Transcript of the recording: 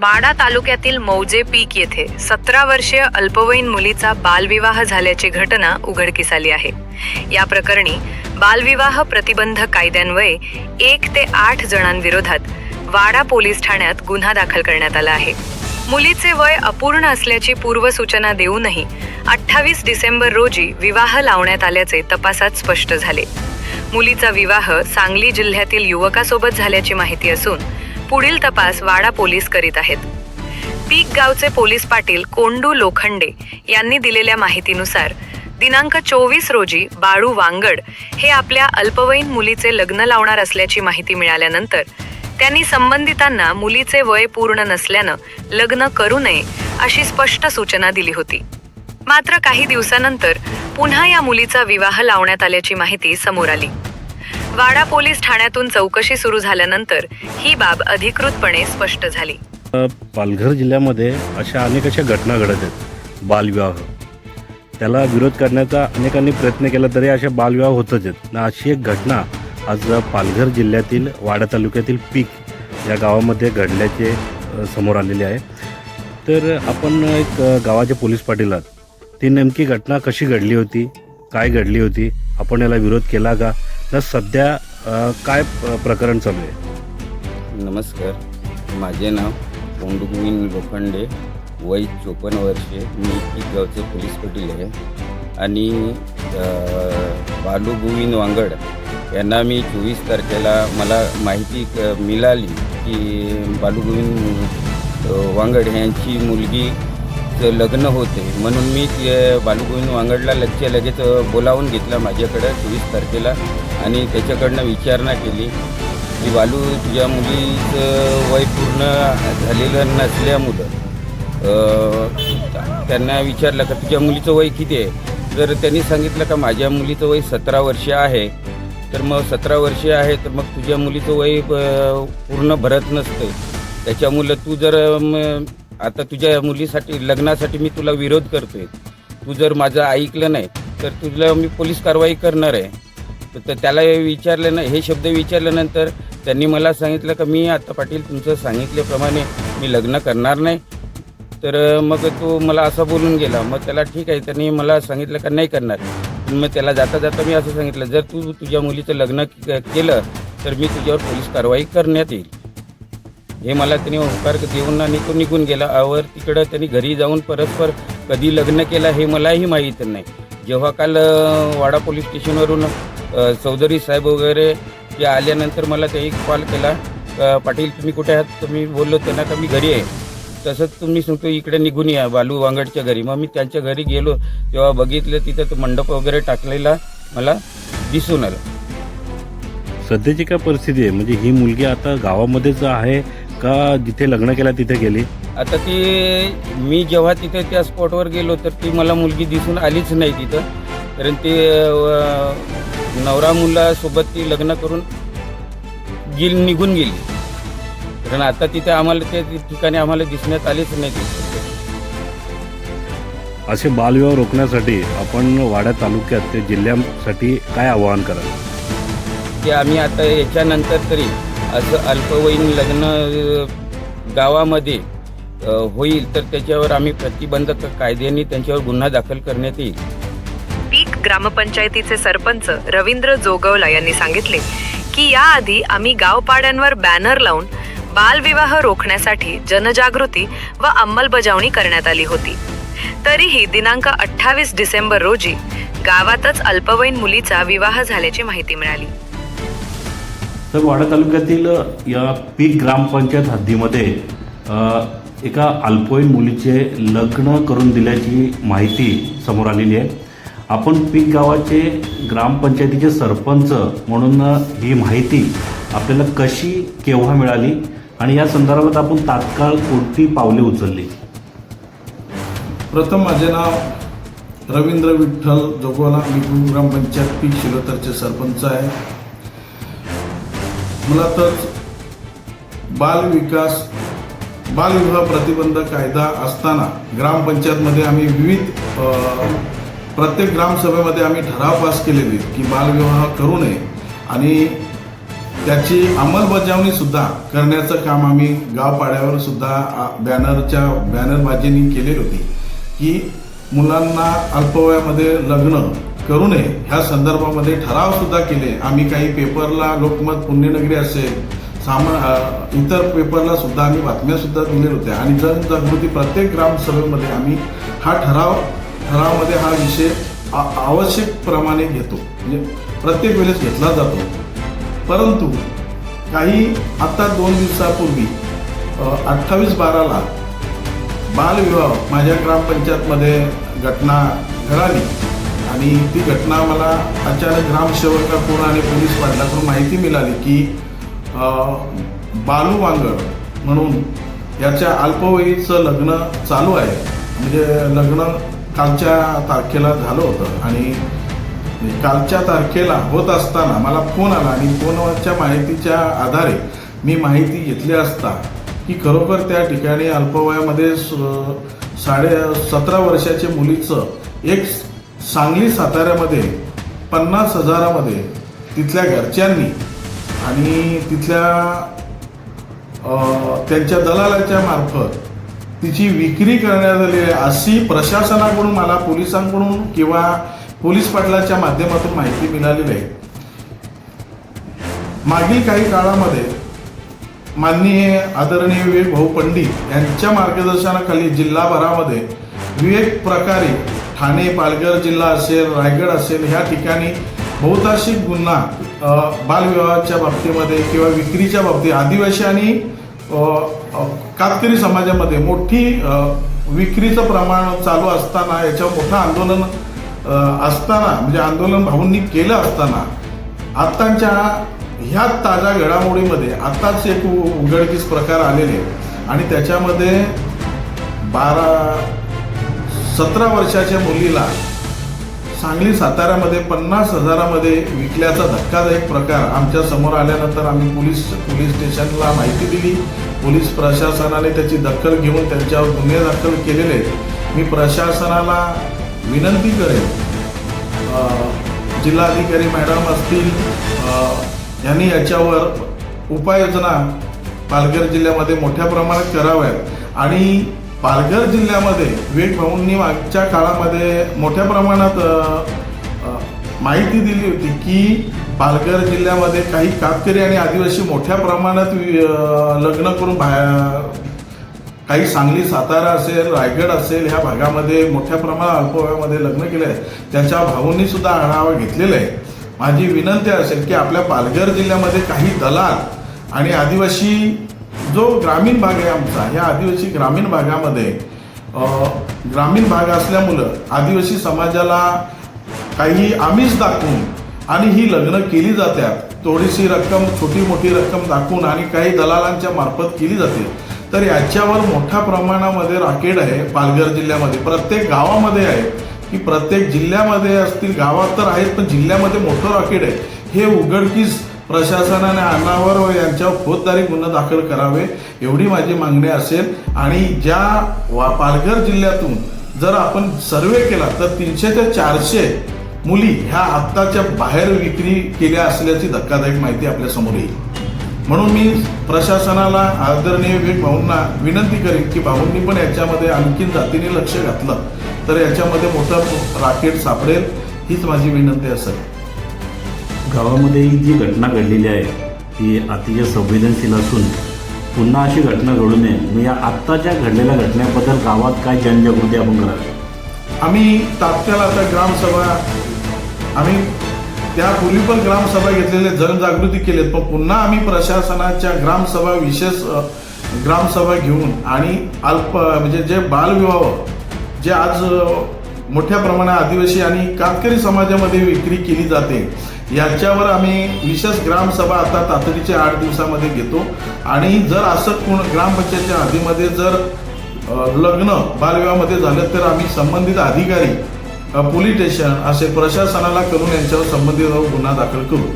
वाडा तालुक्यातील मौजे पीक येथे सतरा वर्षीय अल्पवयीन मुलीचा बालविवाह झाल्याची घटना उघडकीस आली आहे. या प्रकरणी बालविवाह प्रतिबंध कायद्यान्वये एक ते आठ जणांविरोधात वाडा पोलीस ठाण्यात गुन्हा दाखल करण्यात आला आहे. मुलीचे वय अपूर्ण असल्याची पूर्वसूचना देऊनही अठ्ठावीस डिसेंबर रोजी विवाह लावण्यात आल्याचे तपासात स्पष्ट झाले. मुलीचा विवाह सांगली जिल्ह्यातील युवकासोबत झाल्याची माहिती असून पुढील तपास वाडा पोलीस करीत आहेत. पीक गावचे पोलीस पाटील कोंडू लोखंडे यांनी दिलेल्या माहितीनुसार दिनांक चोवीस रोजी बाळू वांगड हे आपल्या अल्पवयीन मुलीचे लग्न लावणार असल्याची माहिती मिळाल्यानंतर त्यांनी संबंधितांना मुलीचे वय पूर्ण नसल्यानं लग्न करू नये अशी स्पष्ट सूचना दिली होती. मात्र काही दिवसानंतर पुन्हा या मुलीचा विवाह लावण्यात आल्याची माहिती समोर आली. वाडा पोलीस ठाण्यातून चौकशी सुरू झाल्यानंतर ही बाब अधिकृतपणे स्पष्ट झाली. पालघर जिल्ह्यामध्ये अशा अनेक अशा घटना घडत आहेत. बालविवाह. त्याला विरोध करण्याचा अनेकांनी प्रयत्न केला तरी अशा बालविवाह होतच आहेत. ना अशी एक घटना आज पालघर जिल्ह्यातील वाडा तालुक्यातील पीक या गावामध्ये घडल्याचे समोर आलेले आहे. तर आपण एक गावाचे पोलीस पाटील आहात. ती नेमकी घटना कशी घडली होती? काय घडली होती? आपण याला विरोध केला का? तर सध्या अ, काय प- प्रकरण चालू आहे? नमस्कार. माझे नाव पोंडुगोविंद लोखंडे वय चोपन्न वर्षे. मी गावचे पोलीस पाटील आहे. आणि अ, बालू गोविंद वांगड यांना मी चोवीस तारखेला मला माहिती क- मिळाली की बालू गोविंद अ, वांगड यांची मुलगी लग्न होते. म्हणून मी ते बालूगोविंद वांगडला लगेच लगेच बोलावून घेतला माझ्याकडं चोवीस तारखेला आणि त्याच्याकडनं विचारणा केली. की बालू तुझ्या मुलीचं वय पूर्ण झालेलं नसल्यामुळं त्यांना विचारलं का तुझ्या मुलीचं वय किती आहे? तर त्यांनी सांगितलं का माझ्या मुलीचं वय सतरा वर्ष आहे. तर मग सतरा वर्षे आहे तर मग तुझ्या मुलीचं वय पूर्ण भरत नसतं त्याच्यामुळं तू जर आता तुझ्या मुलीसाठी लग्नासाठी मी तुला विरोध करतोय. तू जर माझं ऐकलं नाही तर तुला मी पोलीस कारवाई करणार आहे. तर त्याला विचारलं ना हे शब्द विचारल्यानंतर त्यांनी मला सांगितलं का मी आता पाटील तुमचं सांगितल्याप्रमाणे मी लग्न करणार नाही. तर मग तो मला असं बोलून गेला. मग त्याला ठीक आहे त्यांनी मला सांगितलं का नाही करणार. मग त्याला जाता जाता मी असं सांगितलं जर तू तुझ्या मुलीचं लग्न केलं तर मी तुझ्यावर पोलीस कारवाई करण्यात येईल. हे मला त्यांनी होकार देऊन आणि तो निघून गेला. आवर तिकडं त्यांनी घरी जाऊन परस्पर कधी लग्न केलं हे मलाही माहीत नाही. जेव्हा काल वाडा पोलीस स्टेशनवरून चौधरी साहेब वगैरे ते आल्यानंतर मला ते कॉल केला. पाटील तुम्ही कुठे आहात? तुम्ही बोललो त्यांना का मी घरी आहे? तसंच तुम्ही सांगतो इकडे निघून या बालू वांगडच्या घरी. मग मी त्यांच्या घरी गेलो. तेव्हा बघितलं तिथं तो मंडप वगैरे टाकलेला मला दिसून आलं. सध्याची काय परिस्थिती आहे? म्हणजे ही मुलगी आता गावामध्येच आहे का जिथे लग्न केलं तिथे गेली? आता ती मी जेव्हा तिथे त्या स्पॉटवर गेलो तर ती मला मुलगी दिसून आलीच नाही तिथं. कारण ते अ, नवरा मुलासोबत ती लग्न करून गेल निघून गेली. कारण आता तिथे आम्हाला त्या ठिकाणी आम्हाला दिसण्यात आलीच नाही ती. असे बालविवाह रोखण्यासाठी आपण वाड्या तालुक्यात ते जिल्ह्यासाठी काय आवाहन कराल? की आम्ही आता याच्यानंतर तरी असं अल्पवयीन लग्न गावामध्ये होईल तर त्याच्यावर आम्ही प्रतिबंधक कायद्याने त्यांच्यावर गुन्हा दाखल करण्यात येईल. पीक ग्रामपंचायतीचे सरपंच रवींद्र जोगवला यांनी सांगितले की याआधी आम्ही गावपाड्यांवर बॅनर लावून बालविवाह रोखण्यासाठी जनजागृती व अंमलबजावणी करण्यात आली होती. तरीही दिनांक अठ्ठावीस डिसेंबर रोजी गावातच अल्पवयीन मुलीचा विवाह झाल्याची माहिती मिळाली. तर वाडा तालुक्यातील या पीक ग्रामपंचायत हद्दीमध्ये एका अल्पवयीन मुलीचे लग्न करून दिल्याची माहिती समोर आलेली आहे. आपण पीक गावाचे ग्रामपंचायतीचे सरपंच म्हणून ही माहिती आपल्याला कशी केव्हा मिळाली आणि या संदर्भात आपण तात्काळ कोणती पावले उचलली? प्रथम माझे नाव रवींद्र विठ्ठल जोगवाला. मी ग्रामपंचायत पीक शिलोतरचे सरपंच आहे. मुळातच बाल विकास बालविवाह प्रतिबंध कायदा असताना ग्रामपंचायतमध्ये आम्ही विविध प्रत्येक ग्रामसभेमध्ये आम्ही ठराव पास केलेले की बालविवाह करू नये. आणि त्याची अंमलबजावणी सुद्धा करण्याचं काम आम्ही गावपाड्यावर सुद्धा आ, बॅनरच्या बॅनरबाजीनी केलेली होती. की मुलांना अल्पवयामध्ये लग्न करू नये. ह्या संदर्भामध्ये ठराव सुद्धा केले. आम्ही काही पेपरला लोकमत पुण्यनगरी असेल सामा इतर पेपरला सुद्धा आम्ही बातम्यासुद्धा दिलेल्या होत्या. आणि जनजागृती प्रत्येक ग्रामसभेमध्ये आम्ही हा ठराव ठरावामध्ये हा विषय आवश्यक प्रमाणे घेतो. म्हणजे प्रत्येक वेळेस घेतला जातो. परंतु काही आता दोन दिवसापूर्वी अठ्ठावीस बाराला बालविवाह माझ्या ग्रामपंचायतमध्ये घटना घडाली. आणि ती घटना मला अचानक ग्रामसेवकाकडून आणि पोलीस पाटलाकडून माहिती मिळाली की बालू वांगड म्हणून याच्या अल्पवयीचं लग्न चालू आहे. म्हणजे लग्न कालच्या तारखेला झालं होतं आणि कालच्या तारखेला होत असताना मला फोन आला आणि फोनवरच्या माहितीच्या आधारे मी माहिती घेतली असता की खरोखर त्या ठिकाणी अल्पवयामध्ये स- साडे सतरा वर्षाच्या मुलीचं एक सांगली साताऱ्यामध्ये पन्नास हजारामध्ये तिथल्या घरच्यांनी आणि तिथल्या त्यांच्या दलालाच्या मार्फत तिची विक्री करण्यात आली आहे अशी प्रशासनाकडून मला पोलिसांकडून किंवा पोलीस पाटलाच्या माध्यमातून माहिती मिळालेली आहे. मागील काही काळामध्ये माननीय आदरणीय विवेक भाऊ पंडित यांच्या मार्गदर्शनाखाली जिल्हाभरामध्ये विवेक प्रकारे ठाणे पालघर जिल्हा असेल रायगड असेल ह्या ठिकाणी बहुतांशी गुन्हा बालविवाहाच्या बाबतीमध्ये किंवा विक्रीच्या बाबतीत आदिवासी आणि कातकरी समाजामध्ये मोठी विक्रीचं प्रमाण चालू असताना याच्यावर मोठं आंदोलन असताना म्हणजे आंदोलन भाऊंनी केलं असताना आत्ताच्या ह्या ताज्या घडामोडीमध्ये आत्ताच एक उ- उघडकीस प्रकार आलेले. आणि त्याच्यामध्ये बारा सतरा वर्षाच्या मुलीला सांगली साताऱ्यामध्ये पन्नास हजारामध्ये विकल्याचा धक्कादायक प्रकार आमच्यासमोर आल्यानंतर आम्ही पोलीस पोलीस स्टेशनला माहिती दिली पोलीस प्रशासनाने त्याची दखल घेऊन त्यांच्यावर गुन्हे दाखल केलेले आहेत. मी प्रशासनाला विनंती करेन जिल्हाधिकारी मॅडम असतील यांनी याच्यावर उपाययोजना पालघर जिल्ह्यामध्ये मोठ्या प्रमाणात कराव्यात आणि पालघर जिल्ह्यामध्ये विवेक भाऊंनी मागच्या काळामध्ये मोठ्या प्रमाणात माहिती दिली होती की पालघर जिल्ह्यामध्ये काही कातकरी आणि आदिवासी मोठ्या प्रमाणात वि- लग्न करून बाहेर काही सांगली सातारा असेल रायगड असेल ह्या भागामध्ये मोठ्या प्रमाणात अल्पवयामध्ये लग्न केले आहे त्याच्या भाऊंनी सुद्धा आढावा घेतलेला आहे. माझी विनंती असेल की आपल्या पालघर जिल्ह्यामध्ये काही दलाल आणि आदिवासी जो ग्रामीण भाग आहे आमचा ह्या आदिवासी ग्रामीण भागामध्ये ग्रामीण भाग असल्यामुळं आदिवासी समाजाला काही आमिष दाखवून आणि ही लग्न केली जातात थोडीशी रक्कम छोटी मोठी रक्कम दाखवून आणि काही दलालांच्या मार्फत केली जाते. तर याच्यावर मोठ्या प्रमाणामध्ये राकेड आहे पालघर जिल्ह्यामध्ये. प्रत्येक गावामध्ये आहे. की प्रत्येक जिल्ह्यामध्ये असतील गावात तर आहेत पण जिल्ह्यामध्ये मोठं राकेड आहे. हे उघडकीस प्रशासनाने अण्णावर व यांच्यावर फौजदारी गुन्हा दाखल करावे एवढी माझी मागणी असेल. आणि ज्या वा पालघर जिल्ह्यातून जर आपण सर्वे केला तर तीनशे ते चारशे मुली ह्या आत्ताच्या बाहेर विक्री केल्या असल्याची धक्कादायक माहिती आपल्यासमोर येईल. म्हणून मी प्रशासनाला आदरणीय भाऊंना विनंती करेन की भाऊंनी पण याच्यामध्ये आणखीन जातीने लक्ष घातलं तर याच्यामध्ये मोठं राकेट सापडेल हीच माझी विनंती असेल. गावामध्ये ही जी घटना घडलेली आहे ती अतिशय संवेदनशील असून पुन्हा अशी घटना घडू नये. मग या आत्ताच्या घडलेल्या घटनेबद्दल गावात काय जनजागृती आपण करावी आम्ही तात्काळ आता ग्रामसभा आम्ही त्यापूर्वी पण ग्रामसभा घेतलेले जनजागृती केलेत. पण पुन्हा आम्ही प्रशासनाच्या ग्रामसभा विशेष ग्रामसभा घेऊन आणि अल्प म्हणजे जे बालविवाह जे आज मोठ्या प्रमाणात आदिवासी आणि कातकरी समाजामध्ये विक्री केली जाते याच्यावर आम्ही विशेष ग्रामसभा आता तातडीच्या आठ दिवसामध्ये घेतो. आणि जर असं कोण ग्रामपंचायतच्या हद्दीमध्ये जर लग्न बालविवाहामध्ये झालं तर आम्ही संबंधित अधिकारी पोलीस स्टेशन असे प्रशासनाला करून यांच्यावर संबंधित गुन्हा दाखल करू.